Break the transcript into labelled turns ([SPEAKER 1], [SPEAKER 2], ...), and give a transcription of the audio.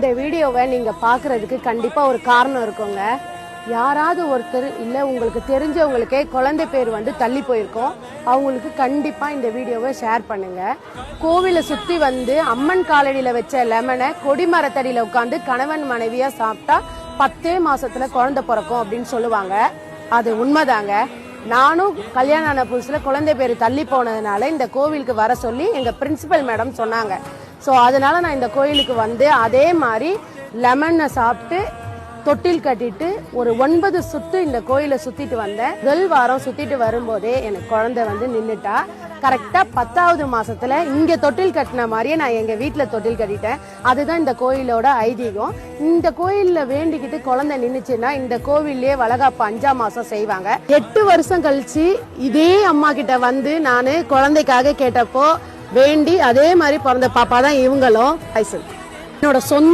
[SPEAKER 1] இந்த வீடியோவை நீங்கள் பார்க்குறதுக்கு கண்டிப்பாக ஒரு காரணம் இருக்குங்க. யாராவது ஒருத்தர் இல்லை உங்களுக்கு தெரிஞ்சவங்களுக்கே குழந்தை பேர் வந்து தள்ளி போயிருக்கோம். அவங்களுக்கு கண்டிப்பாக இந்த வீடியோவை ஷேர் பண்ணுங்கள் கோவிலை சுற்றி வந்து அம்மன் காலடியில் வச்ச லெமனை கொடிமரத்தடியில் உட்காந்து கணவன் மனைவியாக சாப்பிட்டா பத்தே மாதத்தில் குழந்தை பிறக்கும் அப்படின்னு சொல்லுவாங்க. அது உண்மைதாங்க. நானும் கல்யாணம் ஆன புதுசில் குழந்தை பேர் தள்ளி போனதுனால இந்த கோவிலுக்கு வர சொல்லி எங்கள் பிரின்சிபல் மேடம் சொன்னாங்க. ஸோ அதனால நான் இந்த கோயிலுக்கு வந்து அதே மாதிரி லெமனை சாப்பிட்டு தொட்டில் கட்டிட்டு ஒரு ஒன்பது சுத்து இந்த கோயிலை சுத்திட்டு வந்தேன். முதல் வாரம் சுத்திட்டு வரும்போதே எனக்கு குழந்தை வந்து நின்றுட்டா கரெக்டா பத்தாவது மாசத்துல இங்க தொட்டில் கட்டின மாதிரியே நான் எங்க வீட்டுல தொட்டில் கட்டிட்டேன். அதுதான் இந்த கோயிலோட ஐதீகம். இந்த கோயில்ல வேண்டிக்கிட்டு குழந்தை நின்றுச்சுன்னா இந்த கோவிலே வளகாப்பு அஞ்சாம் மாசம் செய்வாங்க. எட்டு வருஷம் கழிச்சு இதே அம்மா கிட்ட வந்து நான் குழந்தைக்காக கேட்டப்போ வேண்டி அதே மாதிரி பிறந்த பாப்பா தான் இவங்களும். ஐசன் என்னோட சொந்த